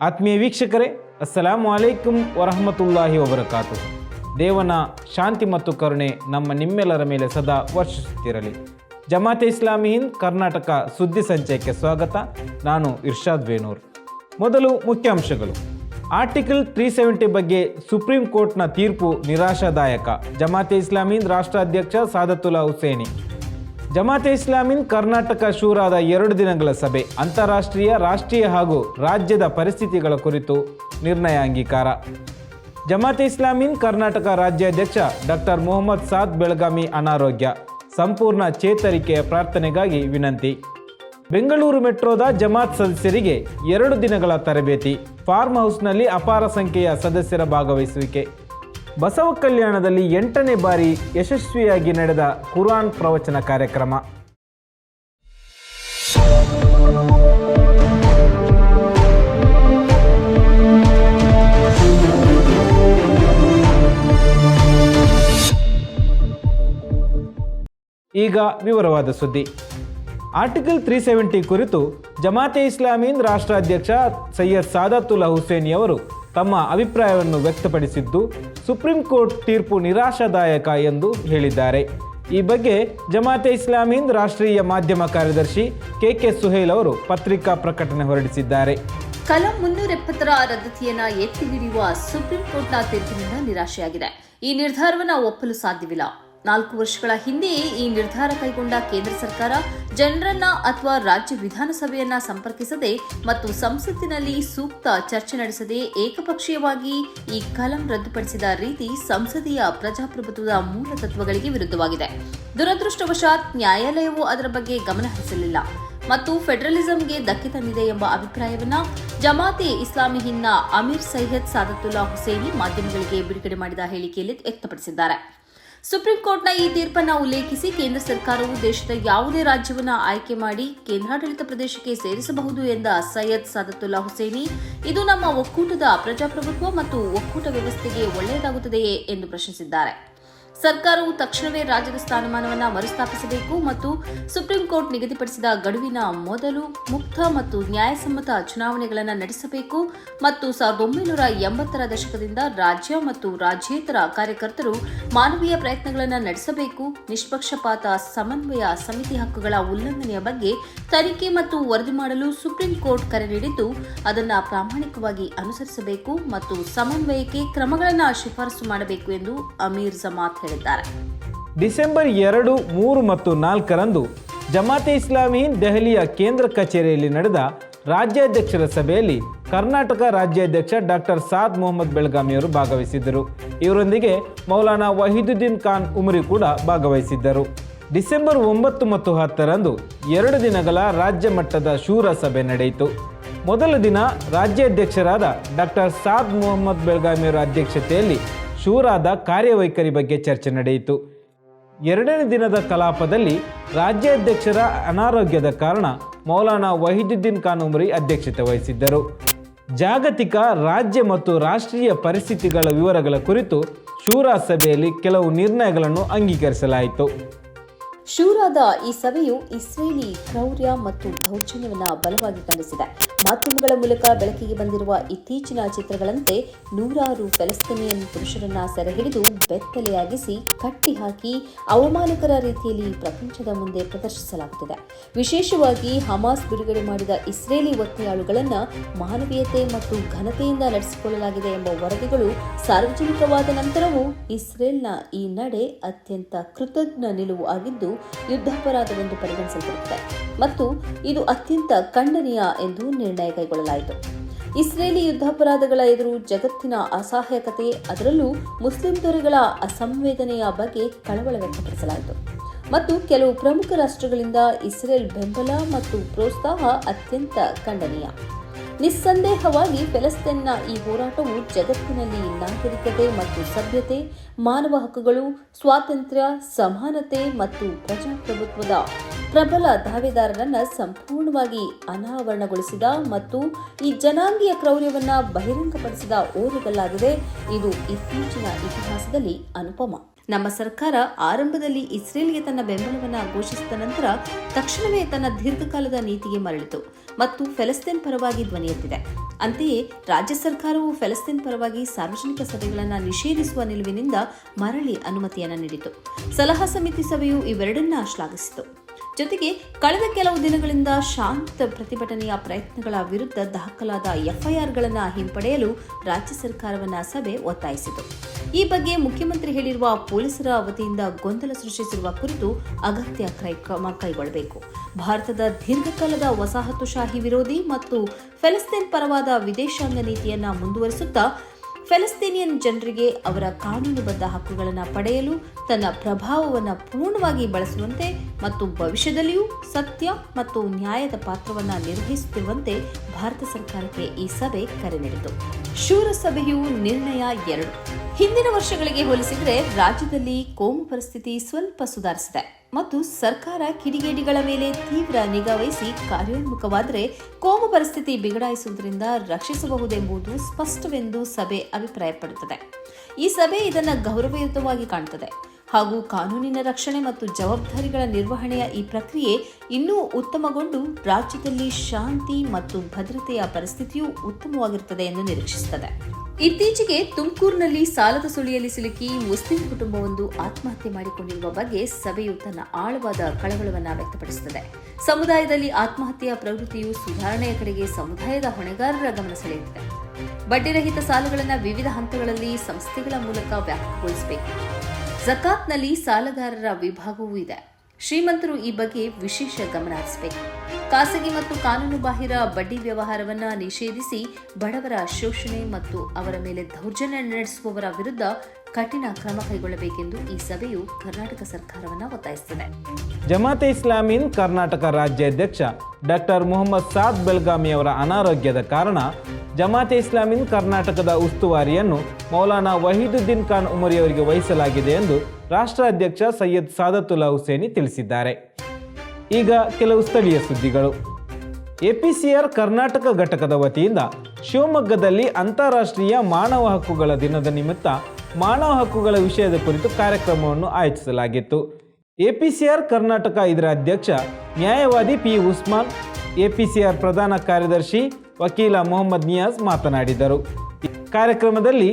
ಆತ್ಮೀಯ ವೀಕ್ಷಕರೇ, ಅಸ್ಸಲಾಮು ಅಲೈಕುಂ ವರಹಮತುಲ್ಲಾಹಿ ವಬರಕಾತು ದೇವನ ಶಾಂತಿ ಮತ್ತು ಕರುಣೆ ನಮ್ಮ ನಿಮ್ಮೆಲ್ಲರ ಮೇಲೆ ಸದಾ ವರ್ಷಿಸುತ್ತಿರಲಿ. ಜಮಾತೆ ಇಸ್ಲಾಮಿ ಹಿಂದ್, ಕರ್ನಾಟಕ ಸುದ್ದಿ ಸಂಚಯಕ್ಕೆ ಸ್ವಾಗತ. ನಾನು ಇರ್ಷಾದ್ ವೇನೂರ್ ಮೊದಲು ಮುಖ್ಯಾಂಶಗಳು. ಆರ್ಟಿಕಲ್ ತ್ರೀ ಸೆವೆಂಟಿ ಬಗ್ಗೆ ಸುಪ್ರೀಂ ಕೋರ್ಟ್ನ ತೀರ್ಪು ನಿರಾಶಾದಾಯಕ. ಜಮಾತೆ ಇಸ್ಲಾಮಿ ರಾಷ್ಟ್ರಾಧ್ಯಕ್ಷ ಸಾದತುಲ್ಲಾ ಹುಸೇನಿ. ಜಮಾತೆ ಇಸ್ಲಾಮಿನ್ ಕರ್ನಾಟಕ ಶೂರಾದ ಎರಡು ದಿನಗಳ ಸಭೆ, ಅಂತಾರಾಷ್ಟ್ರೀಯ, ರಾಷ್ಟ್ರೀಯ ಹಾಗೂ ರಾಜ್ಯದ ಪರಿಸ್ಥಿತಿಗಳ ಕುರಿತು ನಿರ್ಣಯ ಅಂಗೀಕಾರ. ಜಮಾತೆ ಇಸ್ಲಾಮಿನ್ ಕರ್ನಾಟಕ ರಾಜ್ಯಾಧ್ಯಕ್ಷ ಡಾಕ್ಟರ್ ಮೊಹಮ್ಮದ್ ಸಾದ್ ಬೆಳಗಾಮಿ ಅನಾರೋಗ್ಯ, ಸಂಪೂರ್ಣ ಚೇತರಿಕೆಯ ಪ್ರಾರ್ಥನೆಗಾಗಿ ವಿನಂತಿ. ಬೆಂಗಳೂರು ಮೆಟ್ರೋದ ಜಮಾತ್ ಸದಸ್ಯರಿಗೆ ಎರಡು ದಿನಗಳ ತರಬೇತಿ, ಫಾರ್ಮ್ ಹೌಸ್ನಲ್ಲಿ ಅಪಾರ ಸಂಖ್ಯೆಯ ಸದಸ್ಯರ ಭಾಗವಹಿಸುವಿಕೆ. ಬಸವ ಕಲ್ಯಾಣದಲ್ಲಿ ಎಂಟನೇ ಬಾರಿ ಯಶಸ್ವಿಯಾಗಿ ನಡೆದ ಕುರಾನ್ ಪ್ರವಚನ ಕಾರ್ಯಕ್ರಮ. ಈಗ ವಿವರವಾದ ಸುದ್ದಿ. ಆರ್ಟಿಕಲ್ ತ್ರೀ ಸೆವೆಂಟಿ ಕುರಿತು ಜಮಾತೆ ಇಸ್ಲಾಮೀನ್ ರಾಷ್ಟ್ರಾಧ್ಯಕ್ಷ ಸೈಯದ್ ಹುಸೇನಿ ಹುಸೇನಿಯವರು ತಮ್ಮ ಅಭಿಪ್ರಾಯವನ್ನು ವ್ಯಕ್ತಪಡಿಸಿದ್ದು ಸುಪ್ರೀಂ ಕೋರ್ಟ್ ತೀರ್ಪು ನಿರಾಶಾದಾಯಕ ಎಂದು ಹೇಳಿದ್ದಾರೆ. ಈ ಬಗ್ಗೆ ಜಮಾತೆ ಇಸ್ಲಾಮೀನ್ ರಾಷ್ಟ್ರೀಯ ಮಾಧ್ಯಮ ಕಾರ್ಯದರ್ಶಿ ಕೆ ಕೆ ಸುಹೇಲ್ ಅವರು ಪತ್ರಿಕಾ ಪ್ರಕಟಣೆ ಹೊರಡಿಸಿದ್ದಾರೆ. ಕಲಂ ಮುನ್ನೂರ ಎಪ್ಪತ್ತರ ರದ್ದತಿಯನ್ನ ಎತ್ತಿ ಹಿಡಿಯುವ ಸುಪ್ರೀಂ ಕೋರ್ಟ್ನ ತೀರ್ಪಿನಿಂದ ನಿರಾಶೆಯಾಗಿದೆ. ಈ ನಿರ್ಧಾರವನ್ನು ಒಪ್ಪಲು ಸಾಧ್ಯವಿಲ್ಲ. ನಾಲ್ಕು ವರ್ಷಗಳ ಹಿಂದೆಯೇ ಈ ನಿರ್ಧಾರ ಕೈಗೊಂಡ ಕೇಂದ್ರ ಸರ್ಕಾರ ಜನರನ್ನ ಅಥವಾ ರಾಜ್ಯ ವಿಧಾನಸಭೆಯನ್ನ ಸಂಪರ್ಕಿಸದೆ ಮತ್ತು ಸಂಸತ್ತಿನಲ್ಲಿ ಸೂಕ್ತ ಚರ್ಚೆ ನಡೆಸದೆ ಏಕಪಕ್ಷೀಯವಾಗಿ ಈ ಕಲಂ ರದ್ದುಪಡಿಸಿದ ರೀತಿ ಸಂಸದೀಯ ಪ್ರಜಾಪ್ರಭುತ್ವದ ಮೂಲ ತತ್ವಗಳಿಗೆ ವಿರುದ್ಧವಾಗಿದೆ. ದುರದೃಷ್ಟವಶಾತ್ ನ್ಯಾಯಾಲಯವು ಅದರ ಬಗ್ಗೆ ಗಮನ ಹರಿಸಲಿಲ್ಲ ಮತ್ತು ಫೆಡರಲಿಸಂಗೆ ಧಕ್ಕೆ ತಂದಿದೆ ಎಂಬ ಅಭಿಪ್ರಾಯವನ್ನ ಜಮಾತೆ ಇಸ್ಲಾಮಿ ಹಿಂದ್ನ ಅಮೀರ್ ಸೈಯದ್ ಸಾದತುಲ್ಲಾ ಹುಸೇನಿ ಮಾಧ್ಯಮಗಳಿಗೆ ಬಿಡುಗಡೆ ಮಾಡಿದ ಹೇಳಿಕೆಯಲ್ಲಿ ವ್ಯಕ್ತಪಡಿಸಿದ್ದಾರೆ. ಸುಪ್ರೀಂ ಕೋರ್ಟ್ನ ಈ ತೀರ್ಪನ್ನ ಉಲ್ಲೇಖಿಸಿ ಕೇಂದ್ರ ಸರ್ಕಾರವು ದೇಶದ ಯಾವುದೇ ರಾಜ್ಯವನ್ನ ಆಯ್ಕೆ ಮಾಡಿ ಕೇಂದ್ರಾಡಳಿತ ಪ್ರದೇಶಕ್ಕೆ ಸೇರಿಸಬಹುದು ಎಂದ ಸೈಯದ್ ಸದತುಲ್ಲಾ ಹುಸೇನಿ, ಇದು ನಮ್ಮ ಒಕ್ಕೂಟದ ಪ್ರಜಾಪ್ರಭುತ್ವ ಮತ್ತು ಒಕ್ಕೂಟ ವ್ಯವಸ್ಥೆಗೆ ಒಳ್ಳೆಯದಾಗುತ್ತದೆಯೇ ಎಂದು ಪ್ರಶ್ನಿಸಿದ್ದಾರೆ. ಸರ್ಕಾರವು ತಕ್ಷಣವೇ ರಾಜ್ಯದ ಸ್ಥಾನಮಾನವನ್ನು ಮರುಸ್ಥಾಪಿಸಬೇಕು ಮತ್ತು ಸುಪ್ರೀಂ ಕೋರ್ಟ್ ನಿಗದಿಪಡಿಸಿದ ಗಡುವಿನ ಮೊದಲು ಮುಕ್ತ ಮತ್ತು ನ್ಯಾಯಸಮ್ಮತ ಚುನಾವಣೆಗಳನ್ನು ನಡೆಸಬೇಕು ಮತ್ತು ಸಾವಿರದ ಒಂಬೈನೂರ ಎಂಬತ್ತರ ದಶಕದಿಂದ ರಾಜ್ಯ ಮತ್ತು ರಾಜ್ಯೇತರ ಕಾರ್ಯಕರ್ತರು ಮಾನವೀಯ ಪ್ರಯತ್ನಗಳನ್ನು ನಡೆಸಬೇಕು, ನಿಷ್ಪಕ್ಷಪಾತ ಸಮನ್ವಯ ಸಮಿತಿ ಹಕ್ಕುಗಳ ಉಲ್ಲಂಘನೆಯ ಬಗ್ಗೆ ತನಿಖೆ ಮತ್ತು ವರದಿ ಮಾಡಲು ಸುಪ್ರೀಂ ಕೋರ್ಟ್ ಕರೆ ನೀಡಿದ್ದು, ಅದನ್ನು ಪ್ರಾಮಾಣಿಕವಾಗಿ ಅನುಸರಿಸಬೇಕು ಮತ್ತು ಸಮನ್ವಯಕ್ಕೆ ಕ್ರಮಗಳನ್ನು ಶಿಫಾರಸು ಮಾಡಬೇಕು ಎಂದು ಅಮೀರ್ ಜಮಾತ್ ಹೇಳಿದ್ದಾರೆ. ಡಿಸೆಂಬರ್ ಎರಡು, ಮೂರು ಮತ್ತು ನಾಲ್ಕರಂದು ಜಮಾತೆ ಇಸ್ಲಾಮಿ ದೆಹಲಿಯ ಕೇಂದ್ರ ಕಚೇರಿಯಲ್ಲಿ ನಡೆದ ರಾಜ್ಯಾಧ್ಯಕ್ಷರ ಸಭೆಯಲ್ಲಿ ಕರ್ನಾಟಕ ರಾಜ್ಯಾಧ್ಯಕ್ಷ ಡಾಕ್ಟರ್ ಸಾದ್ ಮೊಹಮ್ಮದ್ ಬೆಳಗಾಮಿಯವರು ಭಾಗವಹಿಸಿದ್ದರು. ಇವರೊಂದಿಗೆ ಮೌಲಾನಾ ವಹೀದುದ್ದೀನ್ ಖಾನ್ ಉಮರಿ ಕೂಡ ಭಾಗವಹಿಸಿದ್ದರು. ಡಿಸೆಂಬರ್ ಒಂಬತ್ತು ಮತ್ತು ಹತ್ತರಂದು ಎರಡು ದಿನಗಳ ರಾಜ್ಯ ಮಟ್ಟದ ಶೂರ ಸಭೆ ನಡೆಯಿತು. ಮೊದಲ ದಿನ ರಾಜ್ಯಾಧ್ಯಕ್ಷರಾದ ಡಾಕ್ಟರ್ ಸಾದ್ ಮೊಹಮ್ಮದ್ ಬೆಳಗಾಮಿಯವರ ಅಧ್ಯಕ್ಷತೆಯಲ್ಲಿ ಶೂರಾದ ಕಾರ್ಯವೈಖರಿ ಬಗ್ಗೆ ಚರ್ಚೆ ನಡೆಯಿತು. ಎರಡನೇ ದಿನದ ಕಲಾಪದಲ್ಲಿ ರಾಜ್ಯಾಧ್ಯಕ್ಷರ ಅನಾರೋಗ್ಯದ ಕಾರಣ ಮೌಲಾನಾ ವಹೀದುದ್ದೀನ್ ಖಾನ್ ಅಧ್ಯಕ್ಷತೆ ವಹಿಸಿದ್ದರು. ಜಾಗತಿಕ, ರಾಜ್ಯ ಮತ್ತು ರಾಷ್ಟ್ರೀಯ ಪರಿಸ್ಥಿತಿಗಳ ವಿವರಗಳ ಕುರಿತು ಶೂರಾ ಸಭೆಯಲ್ಲಿ ಕೆಲವು ನಿರ್ಣಯಗಳನ್ನು ಅಂಗೀಕರಿಸಲಾಯಿತು. ಶೂರಾದ ಈ ಸಭೆಯು ಇಸ್ರೇಲಿ ಕ್ರೌರ್ಯ ಮತ್ತು ದೌರ್ಜನ್ಯವನ್ನು ಬಲವಾಗಿ ಖಂಡಿಸಿದೆ. ಮಾಧ್ಯಮಗಳ ಮೂಲಕ ಬೆಳಕಿಗೆ ಬಂದಿರುವ ಇತ್ತೀಚಿನ ಚಿತ್ರಗಳಂತೆ ನೂರಾರು ಫೆಲಸ್ತೀನಿಯನ್ ಪುರುಷರನ್ನ ಸೆರೆಹಿಡಿದು ಬೆತ್ತಲೆಯಾಗಿಸಿ ಕಟ್ಟಿಹಾಕಿ ಅವಮಾನಕರ ರೀತಿಯಲ್ಲಿ ಪ್ರಪಂಚದ ಮುಂದೆ ಪ್ರದರ್ಶಿಸಲಾಗುತ್ತಿದೆ. ವಿಶೇಷವಾಗಿ ಹಮಾಸ್ ಬಿಡುಗಡೆ ಮಾಡಿದ ಇಸ್ರೇಲಿ ಒತ್ತೆಯಾಳುಗಳನ್ನು ಮಾನವೀಯತೆ ಮತ್ತು ಘನತೆಯಿಂದ ನಡೆಸಿಕೊಳ್ಳಲಾಗಿದೆ ಎಂಬ ವರದಿಗಳು ಸಾರ್ವಜನಿಕವಾದ ನಂತರವೂ ಇಸ್ರೇಲ್ನ ಈ ನಡೆ ಅತ್ಯಂತ ಕೃತಜ್ಞ ನಿಲುವು ಆಗಿದ್ದು ಯುದ್ಧಾಪರಾಧವೆಂದು ಪರಿಗಣಿಸಲ್ಪಡುತ್ತದೆ. ಮತ್ತು ಇದು ಅತ್ಯಂತ ಖಂಡನೀಯ ಎಂದು ನಿರ್ಣಯ ಕೈಗೊಳ್ಳಲಾಯಿತು. ಇಸ್ರೇಲಿ ಯುದ್ಧಾಪರಾಧಗಳ ಎದುರು ಜಗತ್ತಿನ ಅಸಹಾಯಕತೆ, ಅದರಲ್ಲೂ ಮುಸ್ಲಿಂ ದೊರೆಗಳ ಅಸಂವೇದನೆಯ ಬಗ್ಗೆ ಕಳವಳ ವ್ಯಕ್ತಪಡಿಸಲಾಯಿತು. ಮತ್ತು ಕೆಲವು ಪ್ರಮುಖ ರಾಷ್ಟ್ರಗಳಿಂದ ಇಸ್ರೇಲ್ ಬೆಂಬಲ ಮತ್ತು ಪ್ರೋತ್ಸಾಹ ಅತ್ಯಂತ ಖಂಡನೀಯ. ನಿಸ್ಸಂದೇಹವಾಗಿ ಫೆಲಸ್ತೀನ್ನ ಈ ಹೋರಾಟವು ಜಗತ್ತಿನಲ್ಲಿ ನಾಗರಿಕತೆ ಮತ್ತು ಸಭ್ಯತೆ, ಮಾನವ ಹಕ್ಕುಗಳು, ಸ್ವಾತಂತ್ರ್ಯ, ಸಮಾನತೆ ಮತ್ತು ಪ್ರಜಾಪ್ರಭುತ್ವದ ಪ್ರಬಲ ದಾವೆದಾರರನ್ನು ಸಂಪೂರ್ಣವಾಗಿ ಅನಾವರಣಗೊಳಿಸಿದ ಮತ್ತು ಈ ಜನಾಂಗೀಯ ಕ್ರೌರ್ಯವನ್ನು ಬಹಿರಂಗಪಡಿಸಿದ ಓರುಗಲ್ಲಾಗಿದೆ ಇದು ಇತ್ತೀಚಿನ ಇತಿಹಾಸದಲ್ಲಿ ಅನುಪಮ. ನಮ್ಮ ಸರ್ಕಾರ ಆರಂಭದಲ್ಲಿ ಇಸ್ರೇಲ್ಗೆ ತನ್ನ ಬೆಂಬಲವನ್ನು ಘೋಷಿಸಿದ ನಂತರ ತಕ್ಷಣವೇ ತನ್ನ ದೀರ್ಘಕಾಲದ ನೀತಿಗೆ ಮರಳಿತು ಮತ್ತು ಫೆಲಸ್ತೀನ್ ಪರವಾಗಿ ಧ್ವನಿ ಎತ್ತಿದೆ. ಅಂತೆಯೇ ರಾಜ್ಯ ಸರ್ಕಾರವು ಫೆಲಸ್ತೀನ್ ಪರವಾಗಿ ಸಾರ್ವಜನಿಕ ಸಭೆಗಳನ್ನು ನಿಷೇಧಿಸುವ ನಿಲುವಿನಿಂದ ಮರಳಿ ಅನುಮತಿಯನ್ನು ನೀಡಿತು. ಸಲಹಾ ಸಮಿತಿ ಸಭೆಯು ಇವೆರಡನ್ನ ಶ್ಲಾಘಿಸಿತು. ಜೊತೆಗೆ ಕಳೆದ ಕೆಲವು ದಿನಗಳಿಂದ ಶಾಂತ ಪ್ರತಿಭಟನೆಯ ಪ್ರಯತ್ನಗಳ ವಿರುದ್ಧ ದಾಖಲಾದ ಎಫ್ಐಆರ್ಗಳನ್ನು ಹಿಂಪಡೆಯಲು ರಾಜ್ಯ ಸರ್ಕಾರವನ್ನ ಸಭೆ ಒತ್ತಾಯಿಸಿತು. ಈ ಬಗ್ಗೆ ಮುಖ್ಯಮಂತ್ರಿ ಹೇಳಿರುವ ಪೊಲೀಸರ ವತಿಯಿಂದ ಗೊಂದಲ ಸೃಷ್ಟಿಸಿರುವ ಕುರಿತು ಅಗತ್ಯ ಕ್ರೈ- ಕ್ರಮ ಕೈಗೊಳ್ಳಬೇಕು. ಭಾರತದ ದೀರ್ಘಕಾಲದ ವಸಾಹತುಶಾಹಿ ವಿರೋಧಿ ಮತ್ತು ಫೆಲಸ್ತೀನ್ ಪರವಾದ ವಿದೇಶಾಂಗ ನೀತಿಯನ್ನು ಮುಂದುವರಿಸುತ್ತಾ ಫೆಲಸ್ತೀನಿಯನ್ ಜನರಿಗೆ ಅವರ ಕಾನೂನುಬದ್ಧ ಹಕ್ಕುಗಳನ್ನು ಪಡೆಯಲು ತನ್ನ ಪ್ರಭಾವವನ್ನು ಪೂರ್ಣವಾಗಿ ಬಳಸುವಂತೆ ಮತ್ತು ಭವಿಷ್ಯದಲ್ಲಿಯೂ ಸತ್ಯ ಮತ್ತು ನ್ಯಾಯದ ಪಾತ್ರವನ್ನು ನಿರ್ವಹಿಸುತ್ತಿರುವಂತೆ ಭಾರತ ಸರ್ಕಾರಕ್ಕೆ ಈ ಸಭೆ ಕರೆ ನೀಡಿತು. ಶೂರ ಸಭೆಯು ನಿರ್ಣಯ ಎರಡು. ಹಿಂದಿನ ವರ್ಷಗಳಿಗೆ ಹೋಲಿಸಿದರೆ ರಾಜ್ಯದಲ್ಲಿ ಕೋಮು ಪರಿಸ್ಥಿತಿ ಸ್ವಲ್ಪ ಸುಧಾರಿಸಿದೆ. ಮತ್ತು ಸರ್ಕಾರ ಕಿಡಿಗೇಡಿಗಳ ಮೇಲೆ ತೀವ್ರ ನಿಗಾ ವಹಿಸಿ ಕಾರ್ಯೋನ್ಮುಖವಾದರೆ ಕೋಮು ಪರಿಸ್ಥಿತಿ ಬಿಗಡಾಯಿಸುವುದರಿಂದ ರಕ್ಷಿಸಬಹುದೆಂಬುದು ಸ್ಪಷ್ಟವೆಂದು ಸಭೆ ಅಭಿಪ್ರಾಯಪಡುತ್ತದೆ. ಈ ಸಭೆ ಇದನ್ನು ಗೌರವಯುತವಾಗಿ ಕಾಣುತ್ತದೆ ಹಾಗೂ ಕಾನೂನಿನ ರಕ್ಷಣೆ ಮತ್ತು ಜವಾಬ್ದಾರಿಗಳ ನಿರ್ವಹಣೆಯ ಈ ಪ್ರಕ್ರಿಯೆ ಇನ್ನೂ ಉತ್ತಮಗೊಂಡು ರಾಜ್ಯದಲ್ಲಿ ಶಾಂತಿ ಮತ್ತು ಭದ್ರತೆಯ ಪರಿಸ್ಥಿತಿಯೂ ಉತ್ತಮವಾಗಿರುತ್ತದೆ ಎಂದು ನಿರೀಕ್ಷಿಸುತ್ತದೆ. ಇತ್ತೀಚೆಗೆ ತುಮಕೂರಿನಲ್ಲಿ ಸಾಲದ ಸುಳಿಯಲ್ಲಿ ಸಿಲುಕಿ ಮುಸ್ಲಿಂ ಕುಟುಂಬವೊಂದು ಆತ್ಮಹತ್ಯೆ ಮಾಡಿಕೊಂಡಿರುವ ಬಗ್ಗೆ ಸಭೆಯು ತನ್ನ ಆಳವಾದ ಕಳವಳವನ್ನು ವ್ಯಕ್ತಪಡಿಸುತ್ತದೆ. ಸಮುದಾಯದಲ್ಲಿ ಆತ್ಮಹತ್ಯೆಯ ಪ್ರವೃತ್ತಿಯು ಸುಧಾರಣೆಯ ಕಡೆಗೆ ಸಮುದಾಯದ ಹೊಣೆಗಾರರ ಗಮನ ಸೆಳೆಯುತ್ತದೆ. ಬಡ್ಡಿರಹಿತ ಸಾಲಗಳನ್ನು ವಿವಿಧ ಹಂತಗಳಲ್ಲಿ ಸಂಸ್ಥೆಗಳ ಮೂಲಕ ವ್ಯಾಪಕಗೊಳಿಸಬೇಕು. ಜಕಾತ್ನಲ್ಲಿ ಸಾಲಗಾರರ ವಿಭಾಗವೂ ಇದೆ. ಶ್ರೀಮಂತರು ಈ ಬಗ್ಗೆ ವಿಶೇಷ ಗಮನ ಹರಿಸಬೇಕು. ಖಾಸಗಿ ಮತ್ತು ಕಾನೂನು ಬಾಹಿರ ಬಡ್ಡಿ ವ್ಯವಹಾರವನ್ನ ನಿಷೇಧಿಸಿ ಬಡವರ ಶೋಷಣೆ ಮತ್ತು ಅವರ ಮೇಲೆ ದೌರ್ಜನ್ಯ ನಡೆಸುವವರ ವಿರುದ್ಧ ಕಠಿಣ ಕ್ರಮ ಕೈಗೊಳ್ಳಬೇಕೆಂದು ಈ ಸಭೆಯು ಕರ್ನಾಟಕ ಸರ್ಕಾರವನ್ನು ಒತ್ತಾಯಿಸಿದೆ ಜಮಾತೆ ಇಸ್ಲಾಮಿನ್ ಕರ್ನಾಟಕ ರಾಜ್ಯಾಧ್ಯಕ್ಷ ಡಾಕ್ಟರ್ ಮೊಹಮ್ಮದ್ ಸಾದ್ ಬೆಲ್ಗಾಮಿ ಅವರ ಅನಾರೋಗ್ಯದ ಕಾರಣ ಜಮಾತೆ ಇಸ್ಲಾಮಿನ್ ಕರ್ನಾಟಕದ ಉಸ್ತುವಾರಿಯನ್ನು ಮೌಲಾನಾ ವಹೀದುದ್ದೀನ್ ಖಾನ್ ಉಮರಿಯವರಿಗೆ ವಹಿಸಲಾಗಿದೆ ಎಂದು ರಾಷ್ಟ್ರಾಧ್ಯಕ್ಷ ಸೈಯದ್ ಸಾದತುಲ್ಲಾ ಹುಸೇನಿ ತಿಳಿಸಿದ್ದಾರೆ. ಈಗ ಕೆಲವು ಸ್ಥಳೀಯ ಸುದ್ದಿಗಳು. ಎಪಿಸಿಆರ್ ಕರ್ನಾಟಕ ಘಟಕದ ವತಿಯಿಂದ ಶಿವಮೊಗ್ಗದಲ್ಲಿ ಅಂತಾರಾಷ್ಟ್ರೀಯ ಮಾನವ ಹಕ್ಕುಗಳ ದಿನದ ನಿಮಿತ್ತ ಮಾನವ ಹಕ್ಕುಗಳ ವಿಷಯದ ಕುರಿತು ಕಾರ್ಯಕ್ರಮವನ್ನು ಆಯೋಜಿಸಲಾಗಿತ್ತು. ಎಪಿಸಿಆರ್ ಕರ್ನಾಟಕ ಇದರ ಅಧ್ಯಕ್ಷ ನ್ಯಾಯವಾದಿ ಪಿ ಉಸ್ಮಾನ್, ಎಪಿಸಿಆರ್ ಪ್ರಧಾನ ಕಾರ್ಯದರ್ಶಿ ವಕೀಲ ಮೊಹಮ್ಮದ್ ನಿಯಾಜ್ ಮಾತನಾಡಿದರು. ಕಾರ್ಯಕ್ರಮದಲ್ಲಿ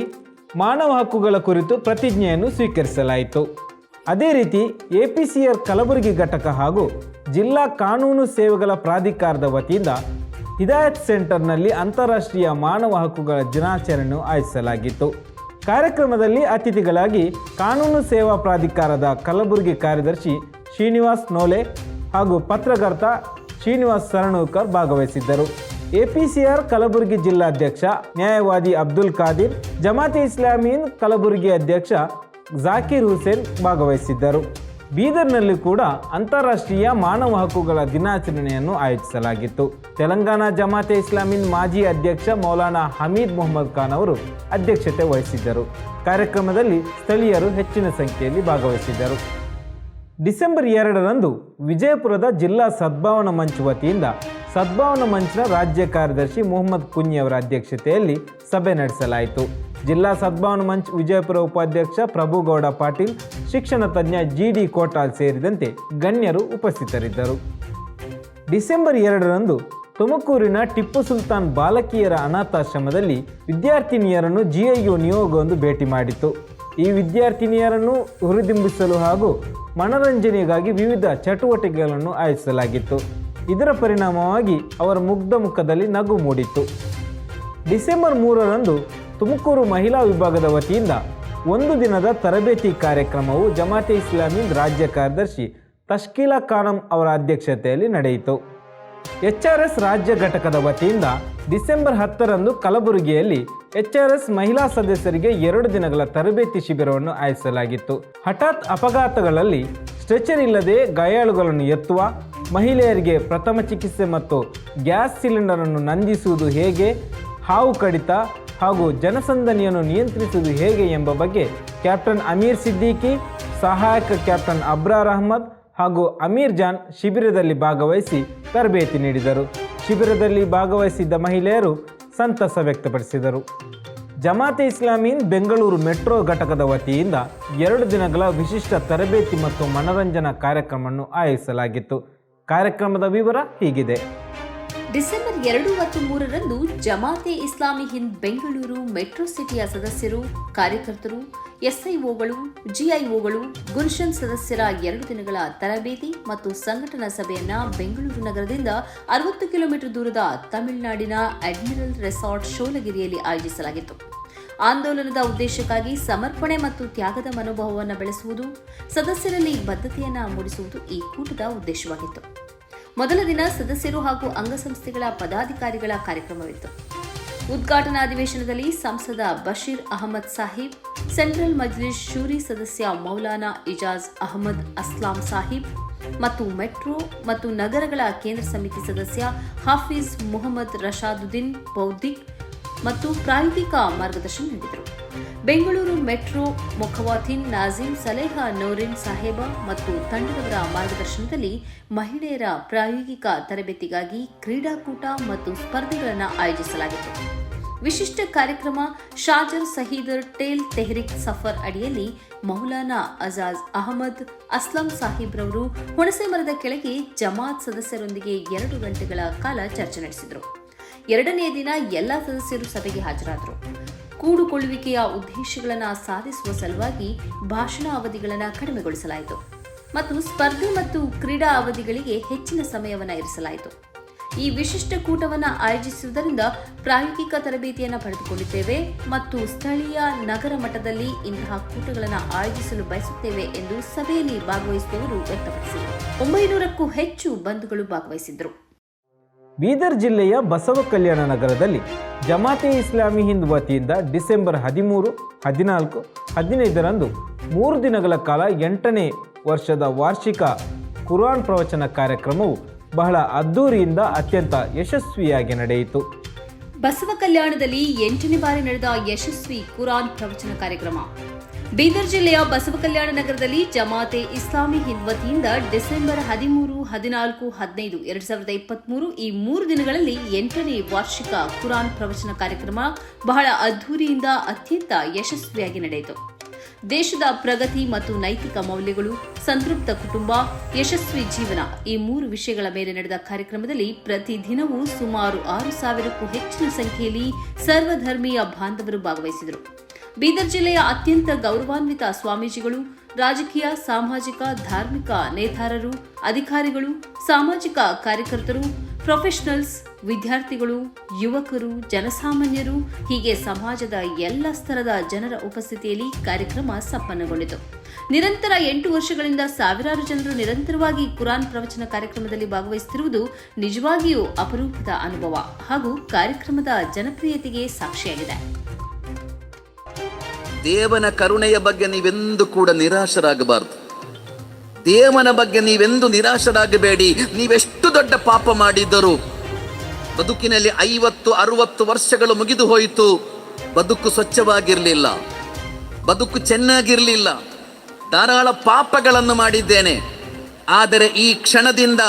ಮಾನವ ಹಕ್ಕುಗಳ ಕುರಿತು ಪ್ರತಿಜ್ಞೆಯನ್ನು ಸ್ವೀಕರಿಸಲಾಯಿತು. ಅದೇ ರೀತಿ ಎಪಿಸಿಆರ್ ಕಲಬುರಗಿ ಘಟಕ ಹಾಗೂ ಜಿಲ್ಲಾ ಕಾನೂನು ಸೇವೆಗಳ ಪ್ರಾಧಿಕಾರದ ವತಿಯಿಂದ ಹಿದಾಯತ್ ಸೆಂಟರ್ನಲ್ಲಿ ಅಂತಾರಾಷ್ಟ್ರೀಯ ಮಾನವ ಹಕ್ಕುಗಳ ದಿನಾಚರಣೆಯನ್ನು ಆಯೋಜಿಸಲಾಗಿತ್ತು. ಕಾರ್ಯಕ್ರಮದಲ್ಲಿ ಅತಿಥಿಗಳಾಗಿ ಕಾನೂನು ಸೇವಾ ಪ್ರಾಧಿಕಾರದ ಕಲಬುರಗಿ ಕಾರ್ಯದರ್ಶಿ ಶ್ರೀನಿವಾಸ್ ನೋಲೆ ಹಾಗೂ ಪತ್ರಕರ್ತ ಶ್ರೀನಿವಾಸ್ ಸರಣೂಕರ್ ಭಾಗವಹಿಸಿದ್ದರು. ಎಪಿಸಿಆರ್ ಕಲಬುರಗಿ ಜಿಲ್ಲಾಧ್ಯಕ್ಷ, ನ್ಯಾಯವಾದಿ ಅಬ್ದುಲ್ ಖಾದಿರ್, ಜಮಾತೆ ಇಸ್ಲಾಮೀನ್ ಕಲಬುರಗಿ ಅಧ್ಯಕ್ಷ ಜಾಕೀರ್ ಹುಸೇನ್ ಭಾಗವಹಿಸಿದ್ದರು. ಬೀದರ್ನಲ್ಲಿ ಕೂಡ ಅಂತಾರಾಷ್ಟ್ರೀಯ ಮಾನವ ಹಕ್ಕುಗಳ ದಿನಾಚರಣೆಯನ್ನು ಆಯೋಜಿಸಲಾಗಿತ್ತು. ತೆಲಂಗಾಣ ಜಮಾತೆ ಇಸ್ಲಾಮಿನ್ ಮಾಜಿ ಅಧ್ಯಕ್ಷ ಮೌಲಾನಾ ಹಮೀದ್ ಮೊಹಮ್ಮದ್ ಖಾನ್ ಅವರು ಅಧ್ಯಕ್ಷತೆ ವಹಿಸಿದ್ದರು. ಕಾರ್ಯಕ್ರಮದಲ್ಲಿ ಸ್ಥಳೀಯರು ಹೆಚ್ಚಿನ ಸಂಖ್ಯೆಯಲ್ಲಿ ಭಾಗವಹಿಸಿದ್ದರು. ಡಿಸೆಂಬರ್ ಎರಡರಂದು ವಿಜಯಪುರದ ಜಿಲ್ಲಾ ಸದ್ಭಾವನಾ ಮಂಚ್ ವತಿಯಿಂದ ಸದ್ಭಾವನಾ ಮಂಚ್ನ ರಾಜ್ಯ ಕಾರ್ಯದರ್ಶಿ ಮೊಹಮ್ಮದ್ ಕುನ್ನಿ ಅವರ ಅಧ್ಯಕ್ಷತೆಯಲ್ಲಿ ಸಭೆ ನಡೆಸಲಾಯಿತು. ಜಿಲ್ಲಾ ಸದ್ಭಾವನಾ ಮಂಚ್ ವಿಜಯಪುರ ಉಪಾಧ್ಯಕ್ಷ ಪ್ರಭುಗೌಡ ಪಾಟೀಲ್, ಶಿಕ್ಷಣ ತಜ್ಞ ಜಿ ಡಿ ಕೋಟಾಲ್ ಸೇರಿದಂತೆ ಗಣ್ಯರು ಉಪಸ್ಥಿತರಿದ್ದರು. ಡಿಸೆಂಬರ್ ಎರಡರಂದು ತುಮಕೂರಿನ ಟಿಪ್ಪು ಸುಲ್ತಾನ್ ಬಾಲಕಿಯರ ಅನಾಥಾಶ್ರಮದಲ್ಲಿ ವಿದ್ಯಾರ್ಥಿನಿಯರನ್ನು ಜಿಐಯು ನಿಯೋಗವೊಂದು ಭೇಟಿ ಮಾಡಿತು ಈ ವಿದ್ಯಾರ್ಥಿನಿಯರನ್ನು ಹುರಿದುಂಬಿಸಲು ಹಾಗೂ ಮನರಂಜನೆಗಾಗಿ ವಿವಿಧ ಚಟುವಟಿಕೆಗಳನ್ನು ಆಯೋಜಿಸಲಾಗಿತ್ತು. ಇದರ ಪರಿಣಾಮವಾಗಿ ಅವರ ಮುಗ್ಧ ಮುಖದಲ್ಲಿ ನಗು ಮೂಡಿತ್ತು. ಡಿಸೆಂಬರ್ ಮೂರರಂದು ತುಮಕೂರು ಮಹಿಳಾ ವಿಭಾಗದ ವತಿಯಿಂದ ಒಂದು ದಿನದ ತರಬೇತಿ ಕಾರ್ಯಕ್ರಮವು ಜಮಾತೆ ಇಸ್ಲಾಮಿ ರಾಜ್ಯ ಕಾರ್ಯದರ್ಶಿ ತಶ್ಕೀಲಾ ಖಾನಂ ಅವರ ಅಧ್ಯಕ್ಷತೆಯಲ್ಲಿ ನಡೆಯಿತು. ಎಚ್ಆರ್ಎಸ್ ರಾಜ್ಯ ಘಟಕದ ವತಿಯಿಂದ ಡಿಸೆಂಬರ್ ಹತ್ತರಂದು ಕಲಬುರಗಿಯಲ್ಲಿ ಎಚ್ ಆರ್ ಎಸ್ ಮಹಿಳಾ ಸದಸ್ಯರಿಗೆ ಎರಡು ದಿನಗಳ ತರಬೇತಿ ಶಿಬಿರವನ್ನು ಆಯೋಜಿಸಲಾಗಿತ್ತು. ಹಠಾತ್ ಅಪಘಾತಗಳಲ್ಲಿ ಸ್ಟ್ರೆಚರ್ ಇಲ್ಲದೆ ಗಾಯಾಳುಗಳನ್ನು ಎತ್ತುವ ಮಹಿಳೆಯರಿಗೆ ಪ್ರಥಮ ಚಿಕಿತ್ಸೆ ಮತ್ತು ಗ್ಯಾಸ್ ಸಿಲಿಂಡರನ್ನು ನಂದಿಸುವುದು ಹೇಗೆ, ಹಾವು ಕಡಿತ ಹಾಗೂ ಜನಸಂದಣಿಯನ್ನು ನಿಯಂತ್ರಿಸುವುದು ಹೇಗೆ ಎಂಬ ಬಗ್ಗೆ ಕ್ಯಾಪ್ಟನ್ ಅಮೀರ್ ಸಿದ್ದಿಕಿ, ಸಹಾಯಕ ಕ್ಯಾಪ್ಟನ್ ಅಬ್ರಾರ್ ಅಹ್ಮದ್ ಹಾಗೂ ಅಮೀರ್ ಜಾನ್ ಶಿಬಿರದಲ್ಲಿ ಭಾಗವಹಿಸಿ ತರಬೇತಿ ನೀಡಿದರು. ಶಿಬಿರದಲ್ಲಿ ಭಾಗವಹಿಸಿದ್ದ ಮಹಿಳೆಯರು ಸಂತಸ ವ್ಯಕ್ತಪಡಿಸಿದರು. ಜಮಾತೆ ಇಸ್ಲಾಮೀನ್ ಬೆಂಗಳೂರು ಮೆಟ್ರೋ ಘಟಕದ ವತಿಯಿಂದ ಎರಡು ದಿನಗಳ ವಿಶಿಷ್ಟ ತರಬೇತಿ ಮತ್ತು ಮನರಂಜನಾ ಕಾರ್ಯಕ್ರಮವನ್ನು ಆಯೋಜಿಸಲಾಗಿತ್ತು. ಕಾರ್ಯಕ್ರಮದ ವಿವರ ಹೀಗಿದೆ. ಡಿಸೆಂಬರ್ ಎರಡು ಮತ್ತು ಮೂರರಂದು ಜಮಾತೆ ಇಸ್ಲಾಮಿ ಹಿಂದ್ ಬೆಂಗಳೂರು ಮೆಟ್ರೋ ಸಿಟಿಯ ಸದಸ್ಯರು, ಕಾರ್ಯಕರ್ತರು, ಎಸ್ಐಒಗಳು, ಜಿಐಒಗಳು, ಗುಲ್ಶನ್ ಸದಸ್ಯರ ಎರಡು ದಿನಗಳ ತರಬೇತಿ ಮತ್ತು ಸಂಘಟನಾ ಸಭೆಯನ್ನ ಬೆಂಗಳೂರು ನಗರದಿಂದ ಅರವತ್ತು ಕಿಲೋಮೀಟರ್ ದೂರದ ತಮಿಳುನಾಡಿನ ಅಡ್ಮಿರಲ್ ರೆಸಾರ್ಟ್ ಶೋಲಗಿರಿಯಲ್ಲಿ ಆಯೋಜಿಸಲಾಗಿತ್ತು. ಆಂದೋಲನದ ಉದ್ದೇಶಕ್ಕಾಗಿ ಸಮರ್ಪಣೆ ಮತ್ತು ತ್ಯಾಗದ ಮನೋಭಾವವನ್ನು ಬೆಳೆಸುವುದು, ಸದಸ್ಯರಲ್ಲಿ ಬದ್ಧತೆಯನ್ನು ಮೂಡಿಸುವುದು ಈ ಕೂಟದ ಉದ್ದೇಶವಾಗಿತ್ತು. ಮೊದಲ ದಿನ ಸದಸ್ಯರು ಹಾಗೂ ಅಂಗಸಂಸ್ಥೆಗಳ ಪದಾಧಿಕಾರಿಗಳ ಕಾರ್ಯಕ್ರಮವಿತ್ತು. ಉದ್ಘಾಟನಾ ಅಧಿವೇಶನದಲ್ಲಿ ಸಂಸದ ಬಶೀರ್ ಅಹಮದ್ ಸಾಹಿಬ್, ಸೆಂಟ್ರಲ್ ಮಜ್ಲಿಸ್ ಶೂರಿ ಸದಸ್ಯ ಮೌಲಾನಾ ಇಜಾಜ್ ಅಹಮದ್ ಅಸ್ಲಾಂ ಸಾಹಿಬ್ ಮತ್ತು ಮೆಟ್ರೋ ಮತ್ತು ನಗರಗಳ ಕೇಂದ್ರ ಸಮಿತಿ ಸದಸ್ಯ ಹಾಫೀಜ್ ಮುಹಮ್ಮದ್ ರಶಾದುದ್ದೀನ್ ಬೌದ್ಧಿಕ್ ಮತ್ತು ಪ್ರಾಯೋಗಿಕ ಮಾರ್ಗದರ್ಶನ ನೀಡಿದರು. ಬೆಂಗಳೂರು ಮೆಟ್ರೋ ಮುಖವಾಥಿನ್ ನಾಜಿಮ್ ಸಲೇಹ ನೌರಿನ್ ಸಾಹೇಬ ಮತ್ತು ತಂಡದವರ ಮಾರ್ಗದರ್ಶನದಲ್ಲಿ ಮಹಿಳೆಯರ ಪ್ರಾಯೋಗಿಕ ತರಬೇತಿಗಾಗಿ ಕ್ರೀಡಾಕೂಟ ಮತ್ತು ಸ್ಪರ್ಧೆಗಳನ್ನು ಆಯೋಜಿಸಲಾಗಿತ್ತು. ವಿಶಿಷ್ಟ ಕಾರ್ಯಕ್ರಮ ಶಾಜರ್ ಸಹೀದರ್ ಟೇಲ್ ತೆಹರಿಕ್ ಸಫರ್ ಅಡಿಯಲ್ಲಿ ಮೌಲಾನಾ ಅಜಾಜ್ ಅಹಮದ್ ಅಸ್ಲಂ ಸಾಹಿಬ್ರವರು ಹುಣಸೆ ಮರದ ಕೆಳಗೆ ಜಮಾತ್ ಸದಸ್ಯರೊಂದಿಗೆ ಎರಡು ಗಂಟೆಗಳ ಕಾಲ ಚರ್ಚೆ ನಡೆಸಿದರು. ಎರಡನೇ ದಿನ ಎಲ್ಲ ಸದಸ್ಯರು ಸಭೆಗೆ ಹಾಜರಾದರು. ಕೂಡುಕೊಳ್ಳುವಿಕೆಯ ಉದ್ದೇಶಗಳನ್ನು ಸಾಧಿಸುವ ಸಲುವಾಗಿ ಭಾಷಣ ಅವಧಿಗಳನ್ನು ಕಡಿಮೆಗೊಳಿಸಲಾಯಿತು ಮತ್ತು ಸ್ಪರ್ಧೆ ಮತ್ತು ಕ್ರೀಡಾ ಅವಧಿಗಳಿಗೆ ಹೆಚ್ಚಿನ ಸಮಯವನ್ನು ಇರಿಸಲಾಯಿತು. ಈ ವಿಶಿಷ್ಟ ಕೂಟವನ್ನು ಆಯೋಜಿಸುವುದರಿಂದ ಪ್ರಾಯೋಗಿಕ ತರಬೇತಿಯನ್ನು ಪಡೆದುಕೊಂಡಿದ್ದೇವೆ ಮತ್ತು ಸ್ಥಳೀಯ ನಗರ ಮಟ್ಟದಲ್ಲಿ ಇಂತಹ ಕೂಟಗಳನ್ನು ಆಯೋಜಿಸಲು ಬಯಸುತ್ತೇವೆ ಎಂದು ಸಭೆಯಲ್ಲಿ ಭಾಗವಹಿಸುವವರು ವ್ಯಕ್ತಪಡಿಸಿದರು. ಒಂಬೈನೂರಕ್ಕೂ ಹೆಚ್ಚು ಬಂಧುಗಳು ಭಾಗವಹಿಸಿದ್ದರು. ಬೀದರ್ ಜಿಲ್ಲೆಯ ಬಸವ ಕಲ್ಯಾಣ ನಗರದಲ್ಲಿ ಜಮಾತೆ ಇಸ್ಲಾಮಿ ಹಿಂದ್ ವತಿಯಿಂದ ಡಿಸೆಂಬರ್ ಹದಿಮೂರು, ಹದಿನಾಲ್ಕು, ಹದಿನೈದರಂದು ಮೂರು ದಿನಗಳ ಕಾಲ ಎಂಟನೇ ವರ್ಷದ ವಾರ್ಷಿಕ ಕುರಾನ್ ಪ್ರವಚನ ಕಾರ್ಯಕ್ರಮವು ಬಹಳ ಅದ್ದೂರಿಯಿಂದ ಅತ್ಯಂತ ಯಶಸ್ವಿಯಾಗಿ ನಡೆಯಿತು. ಬಸವ ಕಲ್ಯಾಣದಲ್ಲಿ ಎಂಟನೇ ಬಾರಿ ನಡೆದ ಯಶಸ್ವಿ ಕುರಾನ್ ಪ್ರವಚನ ಕಾರ್ಯಕ್ರಮ. ಬೀದರ್ ಜಿಲ್ಲೆಯ ಬಸವ ಕಲ್ಯಾಣ ನಗರದಲ್ಲಿ ಜಮಾತೆ ಇಸ್ಲಾಮಿ ಹಿಂದ್ ವತಿಯಿಂದ ಡಿಸೆಂಬರ್ ಹದಿಮೂರು, ಹದಿನಾಲ್ಕು, ಹದಿನೈದು, ಎರಡ್ ಸಾವಿರದ ಇಪ್ಪತ್ಮೂರು ಈ ಮೂರು ದಿನಗಳಲ್ಲಿ ಎಂಟನೇ ವಾರ್ಷಿಕ ಕುರಾನ್ ಪ್ರವಚನ ಕಾರ್ಯಕ್ರಮ ಬಹಳ ಅದ್ದೂರಿಯಿಂದ ಅತ್ಯಂತ ಯಶಸ್ವಿಯಾಗಿ ನಡೆಯಿತು. ದೇಶದ ಪ್ರಗತಿ ಮತ್ತು ನೈತಿಕ ಮೌಲ್ಯಗಳು, ಸಂತೃಪ್ತ ಕುಟುಂಬ, ಯಶಸ್ವಿ ಜೀವನ ಈ ಮೂರು ವಿಷಯಗಳ ಮೇಲೆ ನಡೆದ ಕಾರ್ಯಕ್ರಮದಲ್ಲಿ ಪ್ರತಿದಿನವೂ ಸುಮಾರು ಆರು ಸಾವಿರಕ್ಕೂ ಹೆಚ್ಚಿನ ಸಂಖ್ಯೆಯಲ್ಲಿ ಸರ್ವಧರ್ಮೀಯ ಬಾಂಧವರು ಭಾಗವಹಿಸಿದರು. ಬೀದರ್ ಜಿಲ್ಲೆಯ ಅತ್ಯಂತ ಗೌರವಾನ್ವಿತ ಸ್ವಾಮೀಜಿಗಳು, ರಾಜಕೀಯ, ಸಾಮಾಜಿಕ, ಧಾರ್ಮಿಕ ನೇತಾರರು, ಅಧಿಕಾರಿಗಳು, ಸಾಮಾಜಿಕ ಕಾರ್ಯಕರ್ತರು, ಪ್ರೊಫೆಷನಲ್ಸ್, ವಿದ್ಯಾರ್ಥಿಗಳು, ಯುವಕರು, ಜನಸಾಮಾನ್ಯರು, ಹೀಗೆ ಸಮಾಜದ ಎಲ್ಲ ಸ್ತರದ ಜನರ ಉಪಸ್ಥಿತಿಯಲ್ಲಿ ಕಾರ್ಯಕ್ರಮ ಸಂಪನ್ನಗೊಂಡಿತು. ನಿರಂತರ ಎಂಟು ವರ್ಷಗಳಿಂದ ಸಾವಿರಾರು ಜನರು ನಿರಂತರವಾಗಿ ಕುರಾನ್ ಪ್ರವಚನ ಕಾರ್ಯಕ್ರಮದಲ್ಲಿ ಭಾಗವಹಿಸುತ್ತಿರುವುದು ನಿಜವಾಗಿಯೂ ಅಪರೂಪದ ಅನುಭವ ಹಾಗೂ ಕಾರ್ಯಕ್ರಮದ ಜನಪ್ರಿಯತೆಗೆ ಸಾಕ್ಷಿಯಾಗಿದೆ. ದೇವನ ಕರುಣೆಯ ಬಗ್ಗೆ ನೀವೆಂದು ಕೂಡ ನಿರಾಶರಾಗಬಾರದು. ದೇವನ ಬಗ್ಗೆ ನೀವೆಂದು ನಿರಾಶರಾಗಬೇಡಿ. ನೀವೆಷ್ಟು ದೊಡ್ಡ ಪಾಪ ಮಾಡಿದ್ದರು ಬದುಕಿನಲ್ಲಿ ಐವತ್ತು, ಅರುವತ್ತು ವರ್ಷಗಳು ಮುಗಿದು ಹೋಯಿತು. ಬದುಕು ಸ್ವಚ್ಛವಾಗಿರಲಿಲ್ಲ. ಬದುಕು ಚೆನ್ನಾಗಿರಲಿಲ್ಲ. ಧಾರಾಳ ಪಾಪಗಳನ್ನು ಮಾಡಿದ್ದೇನೆ. ಆದರೆ ಈ ಕ್ಷಣದಿಂದ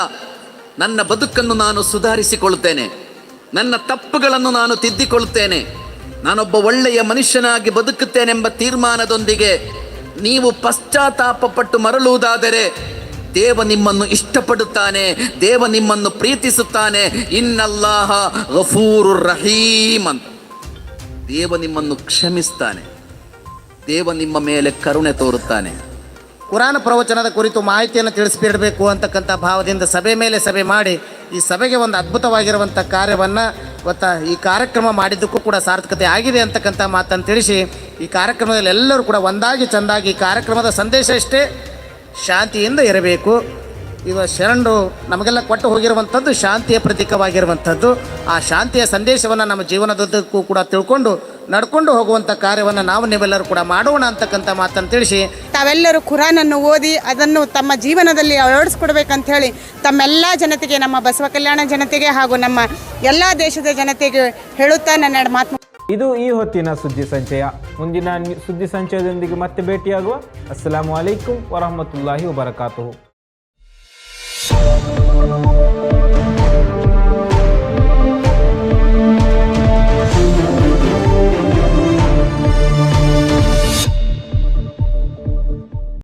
ನನ್ನ ಬದುಕನ್ನು ನಾನು ಸುಧಾರಿಸಿಕೊಳ್ತೇನೆ ನನ್ನ ತಪ್ಪುಗಳನ್ನು ನಾನು ತಿದ್ದಿಕೊಳ್ತೇನೆ ನಾನೊಬ್ಬ ಒಳ್ಳೆಯ ಮನುಷ್ಯನಾಗಿ ಬದುಕುತ್ತೇನೆಂಬ ತೀರ್ಮಾನದೊಂದಿಗೆ ನೀವು ಪಶ್ಚಾತ್ತಾಪ ಪಟ್ಟು ಮರಳುವುದಾದರೆ ದೇವ ನಿಮ್ಮನ್ನು ಇಷ್ಟಪಡುತ್ತಾನೆ, ದೇವ ನಿಮ್ಮನ್ನು ಪ್ರೀತಿಸುತ್ತಾನೆ. ಇನ್ನಲ್ಲಾಹ ಗಫೂರು ರಹೀಮ್ ಅಂತ. ದೇವ ನಿಮ್ಮನ್ನು ಕ್ಷಮಿಸ್ತಾನೆ. ದೇವ ನಿಮ್ಮ ಮೇಲೆ ಕರುಣೆ ತೋರುತ್ತಾನೆ. ಕುರಾನ್ ಪ್ರವಚನದ ಕುರಿತು ಮಾಹಿತಿಯನ್ನು ತಿಳಿಸ್ಬಿಡಬೇಕು ಅಂತಕ್ಕಂಥ ಭಾವದಿಂದ ಸಭೆ ಮೇಲೆ ಸಭೆ ಮಾಡಿ ಈ ಸಭೆಗೆ ಒಂದು ಅದ್ಭುತವಾಗಿರುವಂಥ ಕಾರ್ಯವನ್ನು ಇವತ್ತು ಈ ಕಾರ್ಯಕ್ರಮ ಮಾಡಿದ್ದಕ್ಕೂ ಕೂಡ ಸಾರ್ಥಕತೆ ಆಗಿದೆ ಅಂತಕ್ಕಂಥ ಮಾತನ್ನು ತಿಳಿಸಿ ಈ ಕಾರ್ಯಕ್ರಮದಲ್ಲಿ ಎಲ್ಲರೂ ಕೂಡ ಒಂದಾಗಿ ಚೆಂದಾಗಿ ಕಾರ್ಯಕ್ರಮದ ಸಂದೇಶ ಇಷ್ಟೇ ಶಾಂತಿಯಿಂದ ಇರಬೇಕು. ಇವ ಶರಣರು ನಮಗೆಲ್ಲ ಕೊಟ್ಟು ಹೋಗಿರುವಂಥದ್ದು ಶಾಂತಿಯ ಪ್ರತೀಕವಾಗಿರುವಂಥದ್ದು. ಆ ಶಾಂತಿಯ ಸಂದೇಶವನ್ನು ನಮ್ಮ ಜೀವನದುದ್ದಕ್ಕೂ ಕೂಡ ತಿಳ್ಕೊಂಡು ನಡ್ಕೊಂಡು ಹೋಗುವಂಥ ಕಾರ್ಯವನ್ನು ನಾವು ನೀವೆಲ್ಲರೂ ಕೂಡ ಮಾಡೋಣ ಅಂತಕ್ಕಂಥ ಮಾತನ್ನು ತಿಳಿಸಿ. ತಾವೆಲ್ಲರೂ ಕುರಾನನ್ನು ಓದಿ ಅದನ್ನು ತಮ್ಮ ಜೀವನದಲ್ಲಿ ಅಳವಡಿಸ್ಕೊಡ್ಬೇಕಂತ ಹೇಳಿ ತಮ್ಮೆಲ್ಲ ಜನತೆಗೆ ನಮ್ಮ ಬಸವ ಕಲ್ಯಾಣ ಜನತೆಗೆ ಹಾಗೂ ನಮ್ಮ ಎಲ್ಲ ದೇಶದ ಜನತೆಗೆ ಹೇಳುತ್ತಾ ನನ್ನ ಎರಡು ಮಾತು ಇದು ಈ ಹೊತ್ತಿನ ಸುದ್ದಿ ಸಂಚಯ. ಮುಂದಿನ ಸುದ್ದಿ ಸಂಚಯದೊಂದಿಗೆ ಮತ್ತೆ ಭೇಟಿಯಾಗುವ. ಅಸ್ಸಲಾಮು ಅಲೈಕುಂ ವರಹಮತುಲ್ಲಾಹಿ ವಬರಕಾತುಹು.